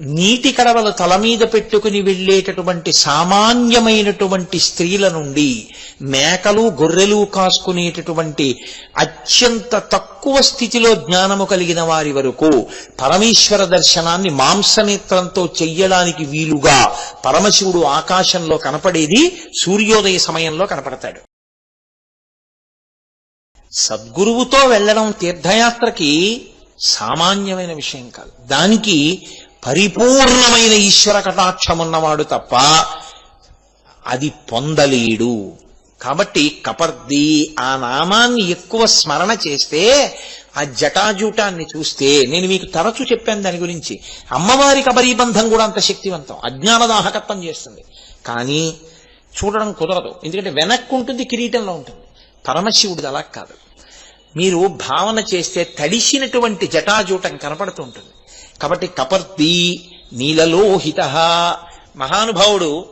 నీటి కడవలు తల మీద పెట్టుకుని వెళ్ళేటటువంటి సామాన్యమైనటువంటి స్త్రీల నుండి మేకలు గొర్రెలు కాసుకునేటటువంటి అత్యంత తక్కువ స్థితిలో జ్ఞానము కలిగిన వారి వరకు పరమేశ్వర దర్శనాన్ని మాంసనేత్రంతో చెయ్యడానికి వీలుగా పరమశివుడు ఆకాశంలో కనపడేది సూర్యోదయ సమయంలో కనపడతాడు. సద్గురువుతో వెళ్ళడం తీర్థయాత్రకి సామాన్యమైన విషయం కాదు. దానికి పరిపూర్ణమైన ఈశ్వర కటాక్షమున్నవాడు తప్ప అది పొందలేడు. కాబట్టి కపర్ది ఆ నామాన్ని ఎక్కువ స్మరణ చేస్తే ఆ జటాజూటాన్ని చూస్తే నేను మీకు తరచు చెప్పాను దాని గురించి. అమ్మవారి కబరీబంధం కూడా అంత శక్తివంతం. అజ్ఞానదాహకత్వం చేస్తుంది. కానీ చూడడం కుదరదు. ఎందుకంటే వెనక్కు ఉంటుంది కిరీటంలో ఉంటుంది. పరమశివుడిది అలా కాదు. మీరు భావన చేస్తే తడిసినటువంటి జటాజూటం కనపడుతూ ఉంటుంది. కాబట్టి కపర్తి నీలలోహిత. మహానుభావుడు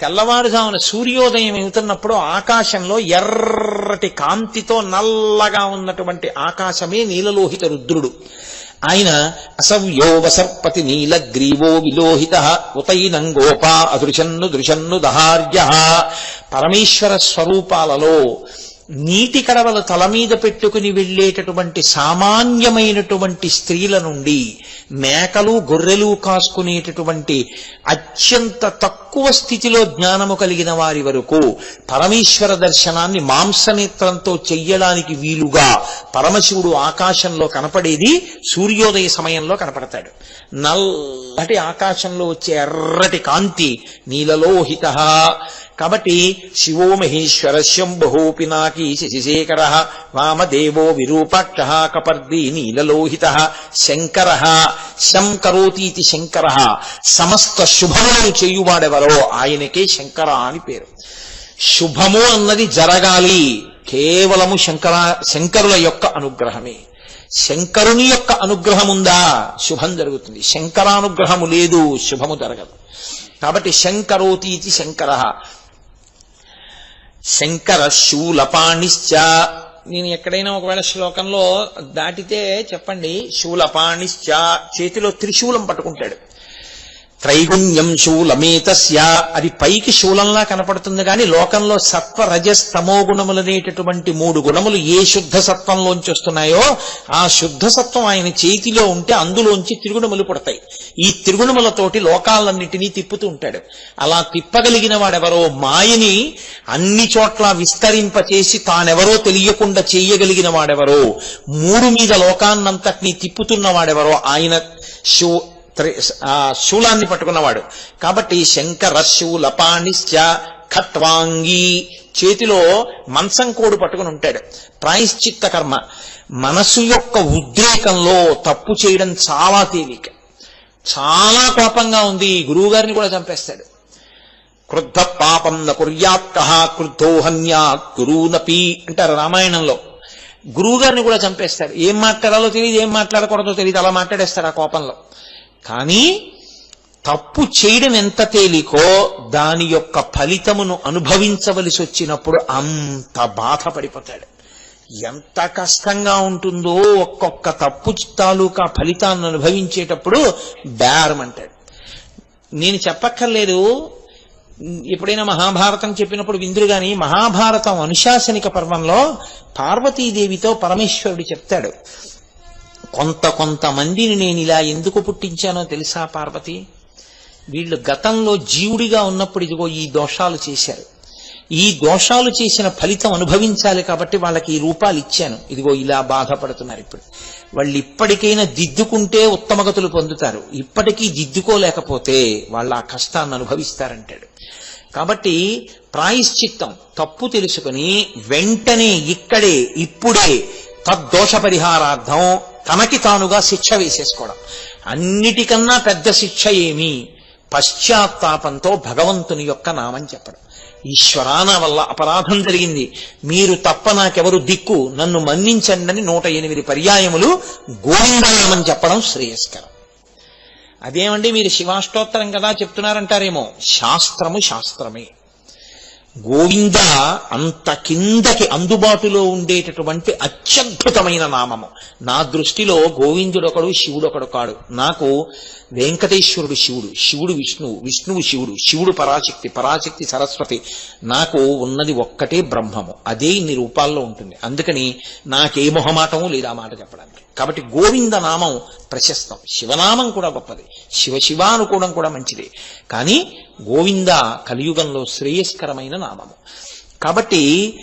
తెల్లవారుజామున సూర్యోదయం అవుతున్నప్పుడు ఆకాశంలో ఎర్రటి కాంతితో నల్లగా ఉన్నటువంటి ఆకాశమే నీలలోహిత రుద్రుడు. ఆయన అసవ్యో వసర్పతి నీలగ్రీవో విలోహిత. ఉతైనం గోపా అదృశన్ను దృశన్ను దహార్య. పరమేశ్వర స్వరూపాలలో నీటి కడవల తల మీద పెట్టుకుని వెళ్ళేటటువంటి సామాన్యమైనటువంటి స్త్రీల నుండి మేకలు గొర్రెలు కాసుకునేటటువంటి అత్యంత తక్కువ స్థితిలో జ్ఞానము కలిగిన వారి వరకు పరమేశ్వర దర్శనాన్ని మాంసనేత్రంతో చెయ్యడానికి వీలుగా పరమశివుడు ఆకాశంలో కనపడేది సూర్యోదయ సమయంలో కనపడతాడు. నల్లటి ఆకాశంలో వచ్చే ఎర్రటి కాంతి నీలలోహిత కాబట్టి శివో మహేశ్వర శంభో పినాకీ శశిశేఖర వామదేవో విరూపాక్ష కపర్ది నీలలోహిత శంకర శంకరోతీతి శంకర సమస్త శుభములను చేయువాడెవరో ఆయనకే శంకర అని పేరు. శుభము అన్నది జరగాలి కేవలము శంకర శంకరుల యొక్క అనుగ్రహమే. శంకరుని యొక్క అనుగ్రహం ఉందా శుభం జరుగుతుంది. శంకరానుగ్రహము లేదు శుభము జరగదు. కాబట్టి శంకరోతీతి శంకర శంకర శూలపాణిశ్చ. నేను ఎక్కడైనా ఒకవేళ శ్లోకంలో దాటితే చెప్పండి శూలపాణిశ్చ. చేతిలో త్రిశూలం పట్టుకుంటాడు. త్రైగుణ్యం శూలమేతస్య. అది పైకి శూలంలా కనపడుతుంది కానీ లోకంలో సత్వ రజస్ తమో గుణములనేటటువంటి మూడు గుణములు ఏ శుద్ధ సత్వంలోంచి వస్తున్నాయో ఆ శుద్ధ సత్వం ఆయన చేతిలో ఉంటే అందులోంచి త్రిగుణములు పుడతాయి. ఈ త్రిగుణములతోటి లోకాలన్నిటినీ తిప్పుతూ ఉంటాడు. అలా తిప్పగలిగిన వాడెవరో మాయని అన్ని చోట్ల విస్తరింపచేసి తానెవరో తెలియకుండా చేయగలిగిన వాడెవరో మూడు మీద లోకాన్నంతటినీ తిప్పుతున్న వాడెవరో ఆయన శూ త్రి- ఆ శూలాన్ని పట్టుకున్నవాడు. కాబట్టి శంకర శూలపాణిశ్చ ఖట్వాంగి చేతిలో మంచం కోడు పట్టుకుని ఉంటాడు. ప్రాయశ్చిత్త కర్మ మనసు యొక్క ఉద్రేకంలో తప్పు చేయడం చాలా తేలిక. చాలా కోపంగా ఉంది. గురువు గారిని కూడా చంపేస్తాడు. క్రుద్ధ పాపం న కుర్యాత్క క్రుద్ధో గురువునపి అంటారు రామాయణంలో. గురువు గారిని కూడా చంపేస్తాడు. ఏం మాట్లాడాలో తెలియదు ఏం మాట్లాడకూడదో తెలియదు. అలా మాట్లాడేస్తాడు ఆ కోపంలో. కానీ తప్పు చేయడం ఎంత తేలికో దాని యొక్క ఫలితమును అనుభవించవలసి వచ్చినప్పుడు అంత బాధపడిపోతాడు. ఎంత కష్టంగా ఉంటుందో ఒక్కొక్క తప్పు తాలూకా ఫలితాన్ని అనుభవించేటప్పుడు బేరమంటాడు నేను చెప్పక్కర్లేదు. ఎప్పుడైనా మహాభారతం చెప్పినప్పుడు విందురు గాని మహాభారతం అనుశాసనిక పర్వంలో పార్వతీదేవితో పరమేశ్వరుడు చెప్తాడు. కొంత కొంతమందిని నేను ఇలా ఎందుకు పుట్టించానో తెలుసా పార్వతి? వీళ్ళు గతంలో జీవుడిగా ఉన్నప్పుడు ఇదిగో ఈ దోషాలు చేశారు. ఈ దోషాలు చేసిన ఫలితం అనుభవించాలి కాబట్టి వాళ్ళకి ఈ రూపాలు ఇచ్చాను. ఇదిగో ఇలా బాధపడుతున్నారు ఇప్పుడు. వాళ్ళు ఇప్పటికైనా దిద్దుకుంటే ఉత్తమగతులు పొందుతారు. ఇప్పటికీ దిద్దుకోలేకపోతే వాళ్ళ ఆ కష్టాన్ని అనుభవిస్తారంటాడు. కాబట్టి ప్రాయశ్చిత్తం తప్పు తెలుసుకుని వెంటనే ఇక్కడే ఇప్పుడే తద్దోష పరిహారార్థం తనకి తానుగా శిక్ష వేసేసుకోవడం. అన్నిటికన్నా పెద్ద శిక్ష ఏమి? పశ్చాత్తాపంతో భగవంతుని యొక్క నామం చెప్పడం. ఈశ్వరా నా వల్ల అపరాధం జరిగింది. మీరు తప్ప నాకెవరు దిక్కు? నన్ను మన్నించండి నూట ఎనిమిది పర్యాయములు గోవిందనామం చెప్పడం శ్రేయస్కరం. అదేమండి మీరు శివాష్టోత్తరం కదా చెప్తున్నారంటారేమో? శాస్త్రము శాస్త్రమే. గోవింద అంత కిందకి అందుబాటులో ఉండేటటువంటి అత్యద్భుతమైన నామము. నా దృష్టిలో గోవిందుడొకడు శివుడొకడు కాడు. నాకు వెంకటేశ్వరుడు శివుడు శివుడు విష్ణువు విష్ణువు శివుడు శివుడు పరాశక్తి పరాశక్తి సరస్వతి. నాకు ఉన్నది ఒక్కటే బ్రహ్మము. అదే ఇన్ని రూపాల్లో ఉంటుంది. అందుకని నాకే మొహమాటము లేదా మాట చెప్పడానికి. కాబట్టి గోవింద నామం ప్రశస్తం. శివనామం కూడా గొప్పది. శివ శివ అనుకోవడం కూడా మంచిది. కానీ గోవింద కలియుగంలో శ్రేయస్కరమైన నామము. కాబట్టి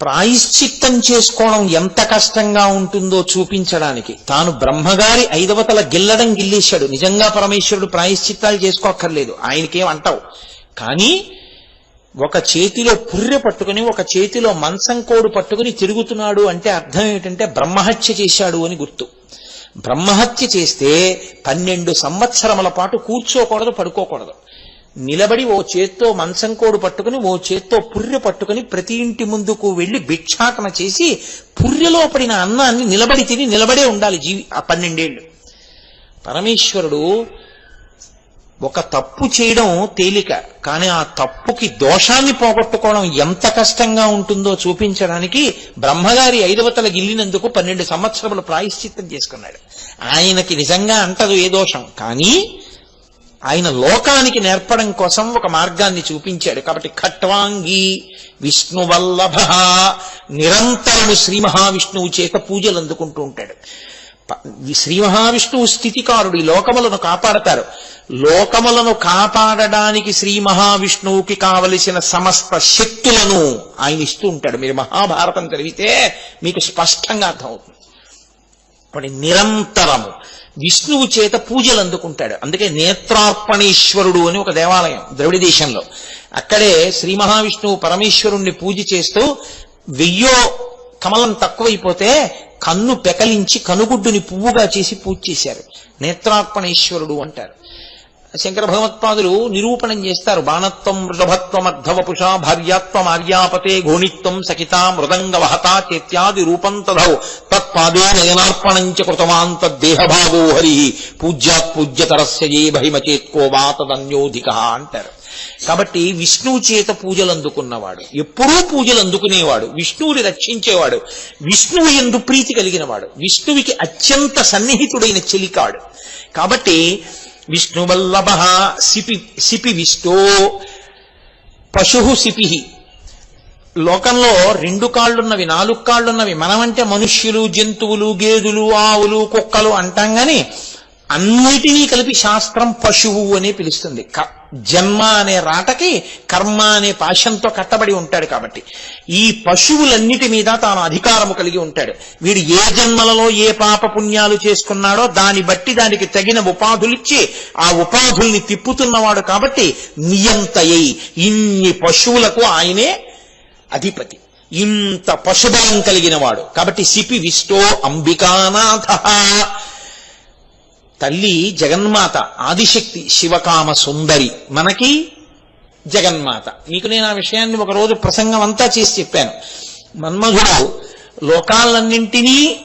ప్రాయశ్చిత్తం చేసుకోవడం ఎంత కష్టంగా ఉంటుందో చూపించడానికి. తాను బ్రహ్మగారి ఐదవతల గిల్లడం గిల్లేశాడు. నిజంగా పరమేశ్వరుడు ప్రాయశ్చిత్తాలు చేసుకోక్కర్లేదు. ఆయనకేం అంటావు? కానీ ఒక చేతిలో పుర్రె పట్టుకుని ఒక చేతిలో మంచం కోడు పట్టుకుని తిరుగుతున్నాడు అంటే అర్థం ఏమిటంటే బ్రహ్మహత్య చేశాడు అని గుర్తు. బ్రహ్మహత్య చేస్తే పన్నెండు సంవత్సరముల పాటు కూర్చోకూడదు పడుకోకూడదు. నిలబడి ఓ చేత్తో మంచం కోడు పట్టుకుని ఓ చేత్తో పుర్రె పట్టుకుని ప్రతి ఇంటి ముందుకు వెళ్ళి భిక్షాటన చేసి పుర్రెలో పడిన అన్నాన్ని నిలబడి తిని నిలబడే ఉండాలి జీవి ఆ పన్నెండేళ్ళు పరమేశ్వరుడు ఒక తప్పు చేయడం తేలిక కానీ ఆ తప్పుకి దోషాన్ని పోగొట్టుకోవడం ఎంత కష్టంగా ఉంటుందో చూపించడానికి బ్రహ్మగారి ఐదవతల గిల్లినందుకు పన్నెండు సంవత్సరములు ప్రాయశ్చిత్తం చేసుకున్నాడు. ఆయనకి నిజంగా అంటదు ఏ దోషం కానీ ఆయన లోకానికి నేర్పడం కోసం ఒక మార్గాన్ని చూపించాడు. కాబట్టి ఖట్వాంగి విష్ణువల్లభ నిరంతరము శ్రీ మహావిష్ణువు చేత పూజలు అందుకుంటూ ఉంటాడు. శ్రీ మహావిష్ణువు స్థితికారుడు ఈ లోకములను కాపాడతారు. లోకములను కాపాడడానికి శ్రీ మహావిష్ణువుకి కావలసిన సమస్త శక్తులను ఆయన ఇస్తూ ఉంటాడు. మీరు మహాభారతం చదివితే మీకు స్పష్టంగా అర్థమవుతుంది. వాడి నిరంతరము విష్ణువు చేత పూజలు అందుకుంటాడు. అందుకే నేత్రార్పణేశ్వరుడు అని ఒక దేవాలయం ద్రవిడ దేశంలో అక్కడే శ్రీ మహావిష్ణువు పరమేశ్వరుణ్ణి పూజ చేస్తూ వెయ్యో కమలం తక్కువైపోతే కన్ను పెకలించి కనుగుడ్డుని పువ్వుగా చేసి పూజ చేశారు. నేత్రార్పణేశ్వరుడు అంటారు. శంకర భగవత్పాదులు నిరూపణం చేస్తారు. బాణత్వం వృషభత్వం అర్ధవపుష భార్యాత్వం ఆర్యాపతే ఘోణిత్వం సఖితా మృదంగ వహత చేత్యాది రూపం తదౌ తత్పాదే నయనార్పణం చ కృతమాన్ తద్దేహభాగో హరి. పూజ్యాత్ పూజ్యతరస్య ఏ భైమచేత్కో వా తదన్యోధిక అంటారు. కాబట్టి విష్ణువు చేత పూజలు అందుకున్నవాడు ఎప్పుడూ పూజలు అందుకునేవాడు విష్ణువుని రక్షించేవాడు విష్ణువు ఎందు ప్రీతి కలిగినవాడు విష్ణువుకి అత్యంత సన్నిహితుడైన చెలికాడు. కాబట్టి విష్ణువల్లభ సిపి సిపి విష్టో పశు సిపి. లోకంలో రెండు కాళ్ళున్నవి నాలుగు కాళ్ళున్నవి. మనమంటే మనుష్యులు జంతువులు గేదెలు ఆవులు కుక్కలు అంటాం గాని అన్నిటినీ కలిపి శాస్త్రం పశువు అని పిలుస్తుంది. క- జన్మ అనే రాటకి కర్మ అనే పాశంతో కట్టబడి ఉంటాడు కాబట్టి. ఈ పశువులన్నిటి మీద తాను అధికారము కలిగి ఉంటాడు. వీడు ఏ జన్మలలో ఏ పాప పుణ్యాలు చేసుకున్నాడో దాన్ని బట్టి దానికి తగిన ఉపాధులిచ్చి ఆ ఉపాధుల్ని తిప్పుతున్నవాడు కాబట్టి నియంతయ్యి ఇన్ని పశువులకు ఆయనే అధిపతి. ఇంత పశుబలం కలిగిన వాడు కాబట్టి సిపి విష్టో అంబికానాథ. తల్లి జగన్మాత ఆదిశక్తి శివకామ సుందరి. మనకి జగన్మాత. మీకు నేను ఆ విషయాన్ని ఒకరోజు ప్రసంగం అంతా చేసి చెప్పాను. మన్మధుడు లోకాలన్నింటినీ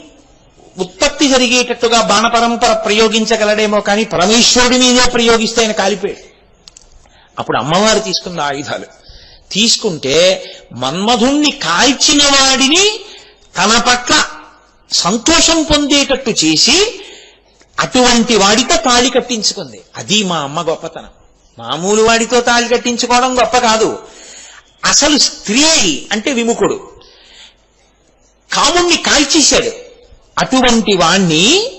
ఉత్పత్తి జరిగేటట్టుగా బాణపరంపర ప్రయోగించగలడేమో కానీ పరమేశ్వరుడి మీదే ప్రయోగిస్తే ఆయన కాలిపోయాడు. అప్పుడు అమ్మవారు తీసుకున్న ఆయుధాలు. తీసుకుంటే మన్మధుణ్ణి కాల్చిన వాడిని తన పట్ల సంతోషం పొందేటట్టు చేసి అటువంటి వాడితో తాళి కట్టించుకుంది. అది మా అమ్మ గొప్పతనం. మామూలు వాడితో తాళి కట్టించుకోవడం గొప్ప కాదు. అసలు స్త్రీ అంటే విముఖుడు. కాముణ్ణి కాల్చేశాడు. అటువంటి వాణ్ణి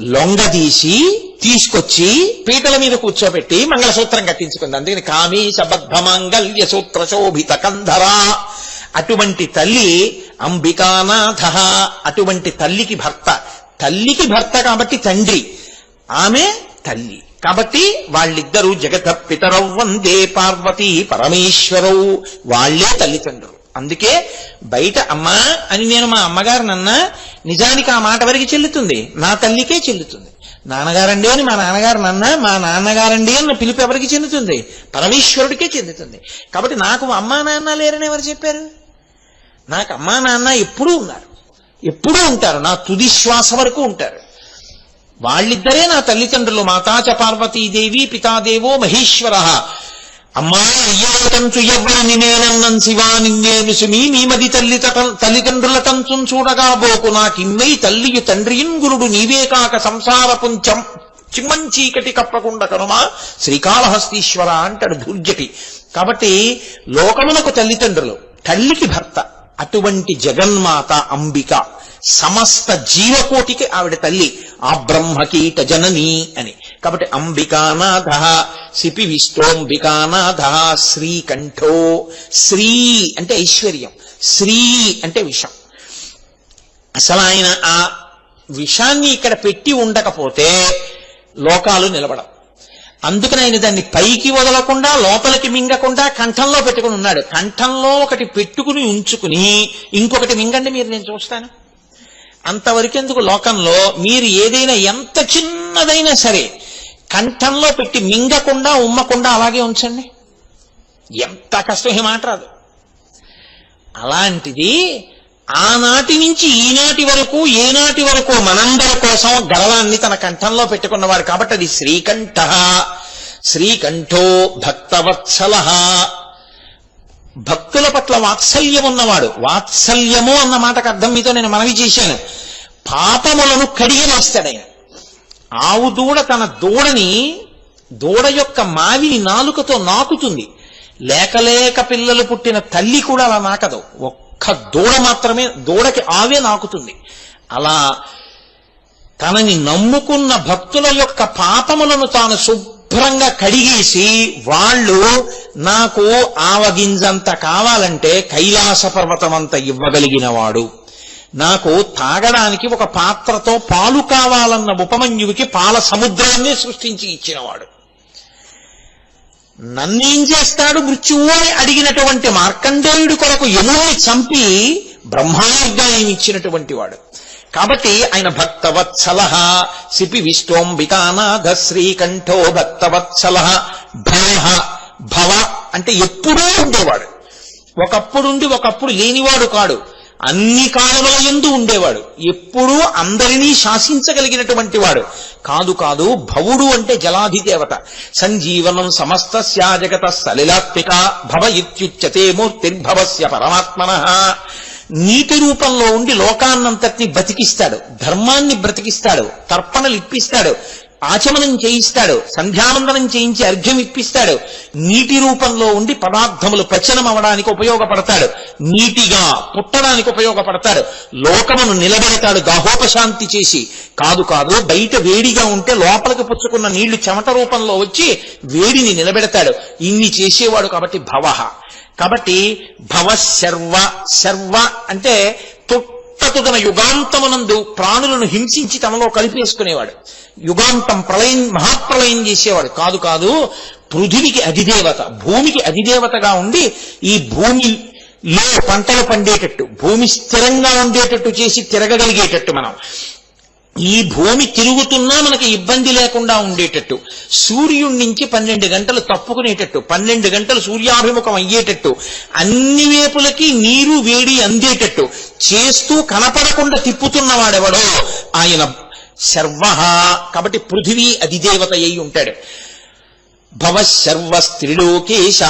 లొంగదీసి తీసుకొచ్చి పీటల మీద కూర్చోబెట్టి మంగళసూత్రం కట్టించుకుంది. అందుకని కామీ శబద్ధమాంగల్య సూత్ర శోభిత కంధరా. అటువంటి తల్లి అంబికానాథ. అటువంటి తల్లికి భర్త. తల్లికి భర్త కాబట్టి తండ్రి ఆమె తల్లి. కాబట్టి వాళ్ళిద్దరూ జగత పితరౌ వందే పార్వతీ పరమేశ్వరవు వాళ్ళే తల్లిదండ్రులు. అందుకే బయట అమ్మా అని నేను మా అమ్మగారినన్నా నిజానికి ఆ మాట వరకు చెల్లుతుంది? నా తల్లికే చెల్లుతుంది. నాన్నగారండి అని మా నాన్నగారు నన్న మా నాన్నగారండి అన్న పిలుపు ఎవరికి చెందుతుంది? పరమేశ్వరుడికే చెందుతుంది. కాబట్టి నాకు అమ్మా నాన్న లేరని ఎవరు చెప్పారు? నాకు అమ్మా నాన్న ఎప్పుడూ ఉన్నారు. ఎప్పుడూ ఉంటారు నా తుది శ్వాస వరకు ఉంటారు. వాళ్ళిద్దరే నా తల్లిదండ్రులు మాతాచ పార్వతీదేవి పితాదేవో మహేశ్వర. అమ్మా అయ్యవటంచు ఎవ్వరిని నేనన్నం శివా నిన్నేను సుమి నీమది తల్లి తల్లిదండ్రుల టంచుం చూడగా బోకు. నాకిమ్మై తల్లియు తండ్రియున్ గురుడు నీవే కాక సంసార పుంచం చిమ్మంచీకటి కప్పకుండా కనుమా? శ్రీకాళహస్తీశ్వర అంటాడు దుర్జటి కాబట్టి లోకమునకు తల్లిదండ్రులు తల్లికి భర్త. అటువంటి జగన్మాత అంబిక సమస్త జీవకోటికి ఆవిడ తల్లి ఆ బ్రహ్మకీట జనని అని. కాబట్టి అంబికానాథ సిపి విష్టోంబికానాథ శ్రీకంఠో శ్రీ అంటే ఐశ్వర్యం శ్రీ అంటే విషం. అసలు ఆయన ఆ విషాన్ని ఇక్కడ పెట్టి ఉండకపోతే లోకాలు నిలబడం అందుకని ఆయన దాన్ని పైకి వదలకుండా లోపలికి మింగకుండా కంఠంలో పెట్టుకుని ఉన్నాడు. కంఠంలో ఒకటి పెట్టుకుని ఉంచుకుని ఇంకొకటి మింగండి మీరు నేను చూస్తాను. అంతవరకెందుకు లోకంలో మీరు ఏదైనా ఎంత చిన్నదైనా సరే కంఠంలో పెట్టి మింగకుండా ఉమ్మకుండా అలాగే ఉంచండి. ఎంత కష్టం ఏ మాట రాదు. అలాంటిది ఆనాటి నుంచి ఈనాటి వరకు ఏనాటి వరకు మనందరి కోసం గరళాన్ని తన కంఠంలో పెట్టుకున్నవాడు కాబట్టి అది శ్రీకంఠ. శ్రీకంఠో భక్తవత్సల. భక్తుల పట్ల వాత్సల్యం ఉన్నవాడు. వాత్సల్యము అన్న మాటకు అర్థం మీతో నేను మనవి చేశాను. పాపములను కడిగనేస్తాడు ఆయన. ఆవు దూడ తన దూడని దూడ యొక్క మావిని నాలుకతో నాకుతుంది. లేకలేక పిల్లలు పుట్టిన తల్లి కూడా అలా నాకదు. ఒక్క దూడ మాత్రమే దూడకి ఆవే నాకుతుంది. అలా తనని నమ్ముకున్న భక్తుల యొక్క పాపములను తాను శుభ్రంగా కడిగేసి వాళ్ళు నాకు ఆవగింజంత కావాలంటే కైలాస పర్వతమంత ఇవ్వగలిగిన ఇవ్వగలిగినవాడు. నాకు తాగడానికి ఒక పాత్రతో పాలు కావాలన్న ఉపమన్యువికి పాల సముద్రాన్ని సృష్టించి ఇచ్చినవాడు. నన్నేం చేస్తాడు మృత్యువు అని అడిగినటువంటి మార్కండేయుడి కొరకు యముని చంపి బ్రహ్మార్గాన్ని ఇచ్చినటువంటి వాడు. కాబట్టి ఆయన భక్తవత్సల సిపి విష్టోంబికానాథ శ్రీకంఠో భక్తవత్సల భయ భవ అంటే ఎప్పుడూ ఉండేవాడు. ఒకప్పుడుండి ఒకప్పుడు లేనివాడు కాడు. అన్ని కాలముల ఎందు ఉండేవాడు. ఎప్పుడూ అందరినీ శాసించగలిగినటువంటి వాడు. కాదు కాదు భవుడు అంటే జలాధిదేవత. సంజీవనం సమస్త జగత సలిలాత్మిక భవ ఇత్యుచ్యతే మూర్తిర్భవస్య పరమాత్మన. నీటి రూపంలో ఉండి లోకాన్నంతటిని బ్రతికిస్తాడు. ధర్మాన్ని బ్రతికిస్తాడు. తర్పణలు ఇప్పిస్తాడు ఆచమనం చేయిస్తాడు సంధ్యావందనం చేయించి అర్ఘ్యం ఇప్పిస్తాడు నీటి రూపంలో ఉండి పదార్థములు పచనం అవడానికి ఉపయోగపడతాడు నీటిగా పుట్టడానికి ఉపయోగపడతాడు లోకమును నిలబెడతాడు దాహోపశాంతి చేసి. కాదు కాదు బయట వేడిగా ఉంటే లోపలికి పుచ్చుకున్న నీళ్ళు చెమట రూపంలో వచ్చి వేడిని నిలబెడతాడు. ఇన్ని చేసేవాడు కాబట్టి భవ. కాబట్టి భవ శర్వ శర్వ అంటే తొట్టతుగన యుగాంతమునందు ప్రాణులను హింసించి తమలో కలిపేసుకునేవాడు. యుగాంతం ప్రళయం మహాప్రళయం చేసేవాడు. కాదు కాదు పృథివికి అధిదేవత భూమికి అధిదేవతగా ఉండి ఈ భూమి లో పంటలు పండేటట్టు భూమి స్థిరంగా ఉండేటట్టు చేసి తిరగగలిగేటట్టు మనం. ఈ భూమి తిరుగుతున్నా మనకి ఇబ్బంది లేకుండా ఉండేటట్టు. సూర్యుడి నుంచి పన్నెండు గంటలు తప్పుకునేటట్టు పన్నెండు గంటలు సూర్యాభిముఖం అయ్యేటట్టు అన్ని వైపులకి నీరు వేడి అందేటట్టు చేస్తూ కనపడకుండా తిప్పుతున్నవాడెవడో ఆయన శర్వ కాబట్టి పృథివీ అధిదేవత అయి ఉంటాడు. భవ శర్వ స్త్రిలోకేశ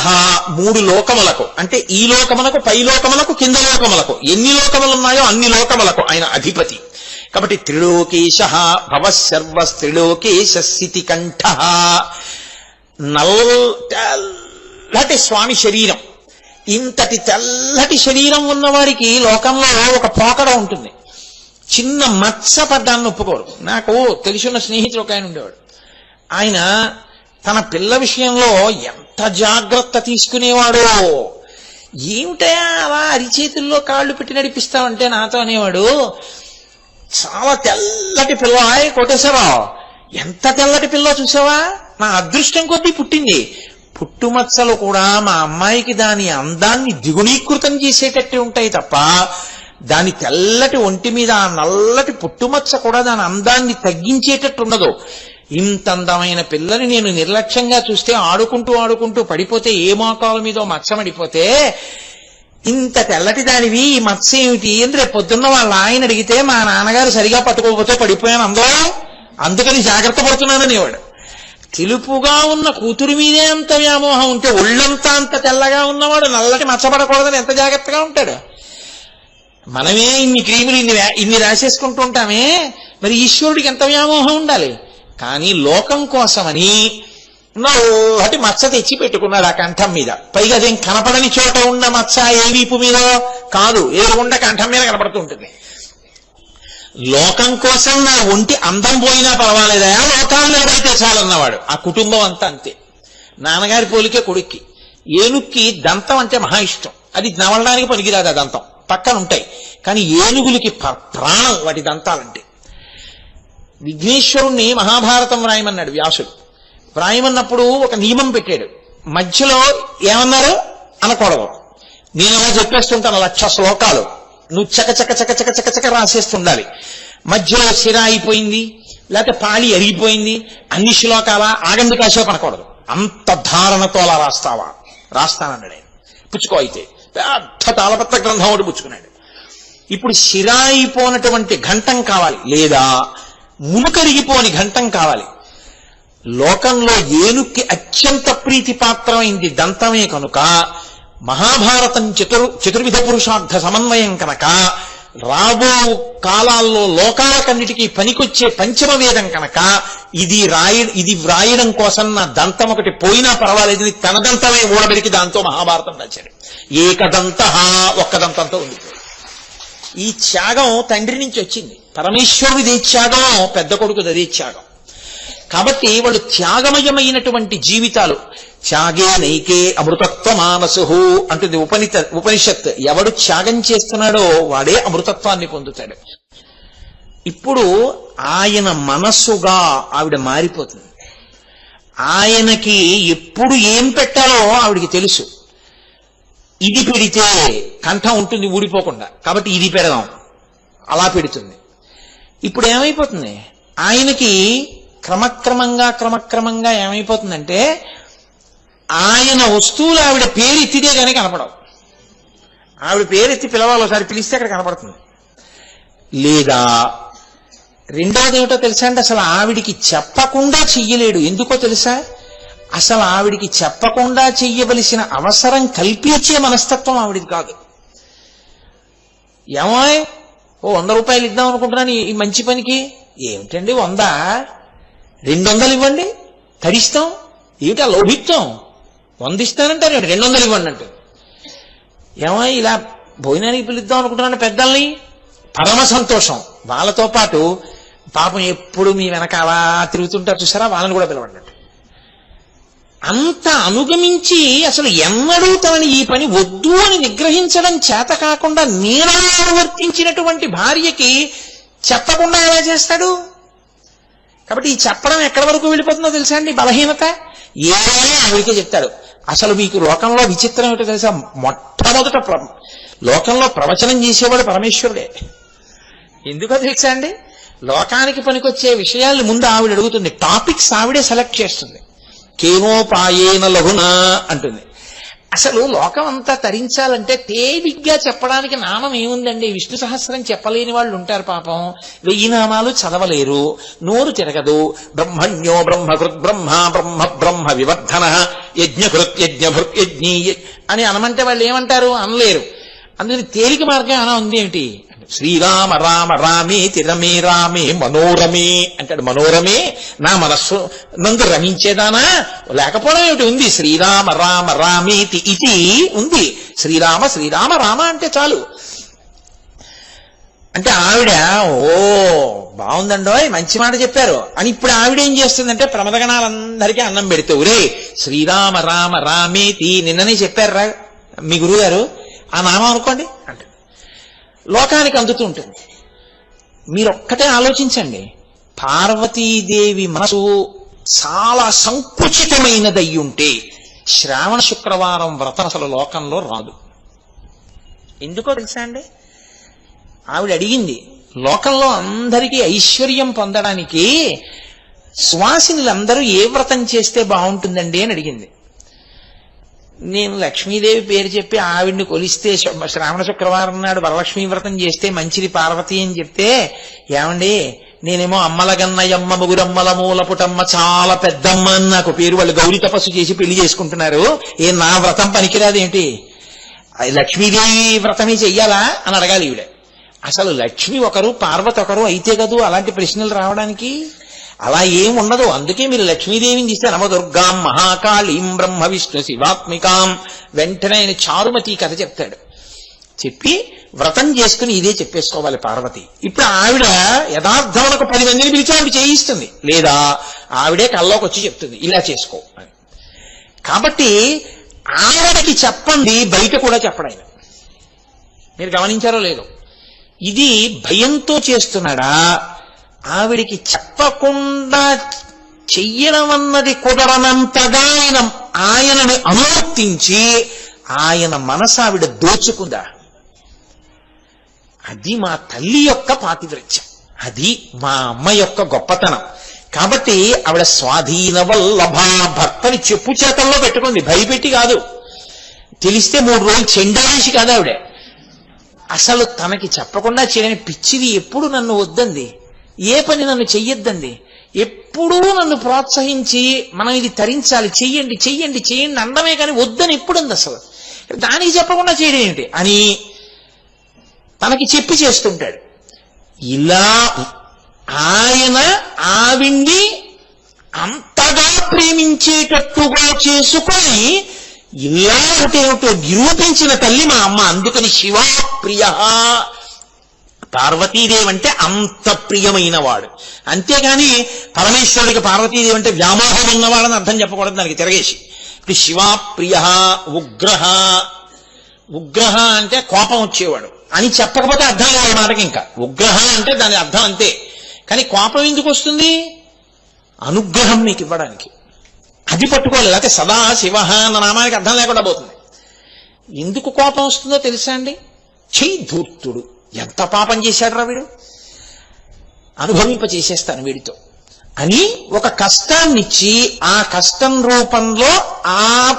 మూడు లోకములకు. అంటే ఈ లోకములకు పై లోకములకు కింద లోకములకు. ఎన్ని లోకములు ఉన్నాయో అన్ని లోకములకు ఆయన అధిపతి. కాబట్టి త్రిలోకేశ భవ శర్వ స్త్రిలోకేశ స్థితి కంఠ నల్లటి స్వామి శరీరం. ఇంతటి తెల్లటి శరీరం ఉన్నవారికి లోకంలో ఒక పోకడ ఉంటుంది. చిన్న మత్స పడ్డాన్ని ఒప్పుకోరు. నాకు తెలిసిన స్నేహితుడు ఒక ఆయన ఉండేవాడు. ఆయన తన పిల్ల విషయంలో ఎంత జాగ్రత్త తీసుకునేవాడో. ఏమిటయా అలా అరిచేతుల్లో కాళ్ళు పెట్టి నడిపిస్తావంటే నాతో అనేవాడు చాలా తెల్లటి పిల్ల. ఆయ్ కొట్టేశావా? ఎంత తెల్లటి పిల్ల చూసావా? నా అదృష్టం కొద్దీ పుట్టింది. పుట్టుమచ్చలు కూడా మా అమ్మాయికి దాని అందాన్ని ద్విగుణీకృతం చేసేటట్టు ఉంటాయి తప్ప దాని తెల్లటి ఒంటి మీద ఆ నల్లటి పుట్టుమచ్చ కూడా దాని అందాన్ని తగ్గించేటట్టు ఉండదు. ఇంత అందమైన పిల్లని నేను నిర్లక్ష్యంగా చూస్తే ఆడుకుంటూ ఆడుకుంటూ పడిపోతే ఏ మోకాల మీదో మచ్చమడిపోతే ఇంత తెల్లటి దానివి ఈ మత్స ఏమిటి అని రేపు పొద్దున్న వాళ్ళ ఆయన అడిగితే మా నాన్నగారు సరిగా పట్టుకోకపోతే పడిపోయాను అందరూ. అందుకని జాగ్రత్త పడుతున్నాననేవాడు తెలుపుగా ఉన్న కూతురు మీదే అంత వ్యామోహం ఉంటే ఒళ్ళంతా అంత తెల్లగా ఉన్నవాడు నల్లటి మచ్చబడకూడదని ఎంత జాగ్రత్తగా ఉంటాడు? మనమే ఇన్ని క్రీములు ఇన్ని ఇన్ని రాసేసుకుంటూ ఉంటామే. మరి ఈశ్వరుడికి ఎంత వ్యామోహం ఉండాలి? కానీ లోకం కోసమని నల్లటి మచ్చ తెచ్చి పెట్టుకున్నాడు ఆ కంఠం మీద. పైగా అదేం కనపడని చోట ఉన్న మచ్చ ఏ వీపు మీద? కాదు ఏరుగుండా కంఠం మీద కనపడుతూ ఉంటుంది లోకం కోసం నా ఒంటి అందం పోయినా పర్వాలేదా? లోకాలను ఎవరైతే చాలన్నవాడు? ఆ కుటుంబం అంతా అంతే. నాన్నగారి పోలికే కొడుక్కి. ఏనుక్కి దంతం అంటే మహా ఇష్టం. అది నవలడానికి పనికిరాదు ఆ దంతం. పక్కన ఉంటాయి. కానీ ఏనుగులకి ప- ప్రాణం వాటి దంతాలంటే. విఘ్నేశ్వరుణ్ణి మహాభారతం రాయమన్నాడు వ్యాసుడు. వ్రాయమన్నప్పుడు ఒక నియమం పెట్టాడు. మధ్యలో ఏమన్నారు? అనకూడదు. నేను అలా చెప్పేస్తుంటాను లక్ష శ్లోకాలు. నువ్వు చక చక చక చక చక చక రాసేస్తుండాలి. మధ్యలో సిర అయిపోయింది లేకపోతే పాళి అరిగిపోయింది అన్ని శ్లోకాల ఆగంది కాసేపు అనకూడదు అంత ధారణతో అలా రాస్తావా? రాస్తానన్నాడు ఆయన. పుచ్చుకో అయితే. పెద్ద తాళపత్ర గ్రంథం ఒకటి పుచ్చుకున్నాడు. ఇప్పుడు సిరాయిపోనటువంటి ఘంటం కావాలి. లేదా మునుకరిగిపోని ఘంటం కావాలి. లోకంలో ఏనుక్కి అత్యంత ప్రీతిపాత్రమైంది దంతమే కనుక మహాభారతం చతుర్ చతుర్విధ పురుషార్థ సమన్వయం కనుక రాబో కాలాల్లో లోకాలకన్నిటికీ పనికొచ్చే పంచమ వేదం కనుక ఇది రాయ ఇది వ్రాయడం కోసం నా దంతం ఒకటి పోయినా పర్వాలేదు ఇది తన దంతమే ఊడబెరికి దాంతో మహాభారతం రాశాడు ఏకదంత ఒక్క దంతంతో ఉంది ఈ త్యాగం తండ్రి నుంచి వచ్చింది. పరమేశ్వరుడిది త్యాగం పెద్ద కొడుకుది అదే త్యాగం. కాబట్టి వాళ్ళు త్యాగమయమైనటువంటి జీవితాలు. త్యాగే నైకే అమృతత్వ మానసు అంటుంది ఉపనిత ఉపనిషత్. ఎవడు త్యాగం చేస్తున్నాడో వాడే అమృతత్వాన్ని పొందుతాడు. ఇప్పుడు ఆయన మనస్సుగా ఆవిడ మారిపోతుంది. ఆయనకి ఎప్పుడు ఏం పెట్టాలో ఆవిడికి తెలుసు. ఇది పెడితే కంఠం ఉంటుంది ఊడిపోకుండా. కాబట్టి ఇది పెడదాం. అలా పెడుతుంది. ఇప్పుడు ఏమైపోతుంది? ఆయనకి క్రమక్రమంగా క్రమక్రమంగా ఏమైపోతుందంటే ఆయన వస్తువులు ఆవిడ పేరు ఎత్తిదే కానీ కనపడవు. ఆవిడ పేరు ఎత్తి పిలవాలి ఒకసారి పిలిస్తే అక్కడ కనపడుతుంది. లేదా రెండోది ఏమిటో తెలుసా అంటే అసలు ఆవిడికి చెప్పకుండా చెయ్యలేడు. ఎందుకో తెలుసా? అసలు ఆవిడికి చెప్పకుండా చెయ్యవలసిన అవసరం కల్పించే మనస్తత్వం ఆవిడిది కాదు. ఏమో ఓ వంద రూపాయలు ఇద్దాం అనుకుంటున్నాను ఈ- ఈ మంచి పనికి? ఏమిటండి వంద? రెండు వందలు ఇవ్వండి. తరిస్తాం. ఏమిటా లోభిత్వం? వంద ఇస్తానంటారు రెండు వందలు ఇవ్వండి అంటే ఏమో ఇలా భోజనానికి పిలుద్దాం అనుకుంటున్నాను పెద్దల్ని? పరమ సంతోషం. వాళ్ళతో పాటు పాపం ఎప్పుడు మీ వెనక అలా తిరుగుతుంటారు చూసారా? వాళ్ళని కూడా పిలవండి అంత అనుగమించి అసలు ఎన్నడూ తనని ఈ పని వద్దు అని నిగ్రహించడం చేత కాకుండా నీడలో అనువర్తించినటువంటి భార్యకి చెప్పకుండా ఎలా చేస్తాడు? కాబట్టి ఈ చెప్పడం ఎక్కడి వరకు వెళ్ళిపోతుందో తెలుసా అండి? బలహీనత? ఏదైనా ఆవిడికే చెప్తాడు అసలు మీకు లోకంలో విచిత్రం ఏమిటో తెలుసా? మొట్టమొదట లోకంలో ప్రవచనం చేసేవాడు పరమేశ్వరుడే. ఎందుకో తెలుసా అండి? లోకానికి పనికొచ్చే విషయాల్ని ముందు ఆవిడ అడుగుతుంది. టాపిక్స్ ఆవిడే సెలెక్ట్ చేస్తుంది. కేనోపాయేన లఘునా అంటుంది. అసలు లోకం అంతా తరించాలంటే తేలిగ్గా చెప్పడానికి నామం ఏముందండి? విష్ణు సహస్రం చెప్పలేని వాళ్ళు ఉంటారు పాపం. వెయ్యి నామాలు చదవలేరు. నోరు తిరగదు. బ్రహ్మణ్యో బ్రహ్మకృత్ బ్రహ్మ బ్రహ్మ బ్రహ్మ వివర్ధన యజ్ఞకృత్ యజ్ఞభృత్ యజ్ఞీ అని అనమంటే వాళ్ళు ఏమంటారు? అనలేరు. అందుకని తేలిక మార్గం అన ఉంది ఏమిటి శ్రీరామ రామ రామే తిరమే రామే మనోరమే అంటాడు మనోరమే. నా మనస్సు నందు రమించేదానా? లేకపోవడం ఏమిటి? ఉంది. శ్రీరామ రామ రామేతి ఇది ఉంది. శ్రీరామ శ్రీరామ రామ అంటే చాలు. అంటే ఆవిడ ఓ బాగుందండో మంచి మాట చెప్పారు. అని ఇప్పుడు ఆవిడ ఏం చేస్తుందంటే ప్రమదగణాలందరికీ అన్నం పెడితే ఒరే శ్రీరామ రామ రామేతి నిన్ననే చెప్పారా మీ గురుగారు. ఆ నామం అనుకోండి. అంటే లోకానికి అందుతూ ఉంటుంది. మీరు ఒక్కటే ఆలోచించండి. పార్వతీదేవి మనసు చాలా సంకుచితమైనదై ఉంటే శ్రావణ శుక్రవారం వ్రతం అసలు లోకంలో రాదు. ఎందుకో తెలుసా అండి? ఆవిడ అడిగింది లోకంలో అందరికీ ఐశ్వర్యం పొందడానికి సువాసినులందరూ ఏ వ్రతం చేస్తే బాగుంటుందండి? అని అడిగింది. నేను లక్ష్మీదేవి పేరు చెప్పి ఆవిడ్ని కొలిస్తే శ్రావణ శుక్రవారం నాడు వరలక్ష్మీ వ్రతం చేస్తే మంచిది పార్వతి అని చెప్తే ఏమండి? నేనేమో అమ్మలగన్నయమ్మ ముగురమ్మల మూలపుటమ్మ చాలా పెద్దమ్మ అని నాకు పేరు వాళ్ళు గౌరీ తపస్సు చేసి పెళ్ళి చేసుకుంటున్నారు. ఏ నా వ్రతం పనికిరాదేంటి లక్ష్మీదేవి వ్రతమే చెయ్యాలా అని అడగాలి ఈవిడ. అసలు లక్ష్మి ఒకరు పార్వతి ఒకరు అయితే కదూ అలాంటి ప్రశ్నలు రావడానికి? అలా ఏం ఉండదు. అందుకే మీరు లక్ష్మీదేవిని చూస్తే నమదుర్గాం మహాకాళీం బ్రహ్మ విష్ణు శివాత్మికాం. వెంటనే ఆయన చారుమతి కథ చెప్తాడు. చెప్పి వ్రతం చేసుకుని ఇదే చెప్పేసుకోవాలి పార్వతి. ఇప్పుడు ఆవిడ యథార్థమునకు పది మందిని పిలిచి ఆవిడ చేయిస్తుంది. లేదా ఆవిడే కల్లోకి వచ్చి చెప్తుంది ఇలా చేసుకో అని. కాబట్టి ఆవిడకి చెప్పండి బయట కూడా చెప్పడాయన మీరు గమనించారో లేదో. ఇది భయంతో చేస్తున్నాడా? ఆవిడికి చెప్పకుండా చెయ్యడం అన్నది కుదరనంతగా ఆయన ఆయనని అనువర్తించి ఆయన మనసు ఆవిడ దోచుకుందా? అది మా తల్లి యొక్క పాతివృత్యం అది మా అమ్మ యొక్క గొప్పతనం. కాబట్టి ఆవిడ స్వాధీన వల్లభ భర్తని చెప్పు చేతల్లో పెట్టుకుంది. భయపెట్టి కాదు. తెలిస్తే మూడు రోజులు చెండాలేసి కాదు ఆవిడ. అసలు తనకి చెప్పకుండా చేయని పిచ్చిది ఎప్పుడు నన్ను వద్దంది? ఏ పని నన్ను చెయ్యొద్దండి. ఎప్పుడూ నన్ను ప్రోత్సహించి మనం ఇది తరించాలి. చెయ్యండి చెయ్యండి చెయ్యండి అండమే కానీ వద్దని ఎప్పుడుంది అసలు? దానికి చెప్పకుండా చేయడం ఏంటి? అని తనకి చెప్పి చేస్తుంటాడు. ఇలా ఆయన ఆవిడ్ని అంతగా ప్రేమించేటట్టుగా చేసుకొని ఇలా ఒకటేమిటో నిరూపించిన తల్లి మా అమ్మ. అందుకని శివా ప్రియ. పార్వతీదేవి అంటే అంత ప్రియమైన వాడు అంతేగాని పరమేశ్వరుడికి పార్వతీదేవి అంటే వ్యామోహం ఉన్నవాడని అర్థం చెప్పకూడదు దానికి తిరగేసి. ఇప్పుడు శివా ప్రియ ఉగ్రహ ఉగ్రహ అంటే కోపం వచ్చేవాడు. అని చెప్పకపోతే అర్థం కాదు మాటకి ఇంకా. ఉగ్రహ అంటే దాని అర్థం అంతే. కానీ కోపం ఎందుకు వస్తుంది? అనుగ్రహం నీకు ఇవ్వడానికి. అది పట్టుకోవాలి. లేకపోతే సదా శివ అన్న నామానికి అర్థం లేకుండా పోతుంది. ఎందుకు కోపం వస్తుందో తెలుసా అండి? చెయ్యి ధూర్తుడు. ఎంత పాపం చేశాడు వీడు? అనుభవింప చేసేస్తాను వీడితో. అని ఒక కష్టాన్నిచ్చి ఆ కష్టం రూపంలో ఆ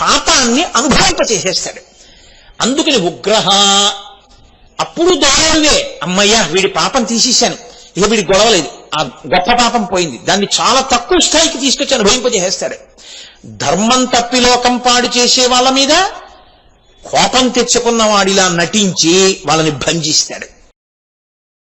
పాపాన్ని అనుభవింప చేసేస్తాడు అందుకని ఉగ్రహ అప్పుడు దోరవే అమ్మయ్యా వీడి పాపం తీసేశాను. ఇక వీడి గొడవలేదు ఆ గొప్ప పాపం పోయింది. దాన్ని చాలా తక్కువ స్థాయికి తీసుకొచ్చి అనుభవింపజేసేస్తాడు ధర్మం తప్పి లోకం పాడు చేసే వాళ్ళ మీద కోపం తెచ్చుకున్న వాడిలా నటించి వాళ్ళని భంజిస్తాడు.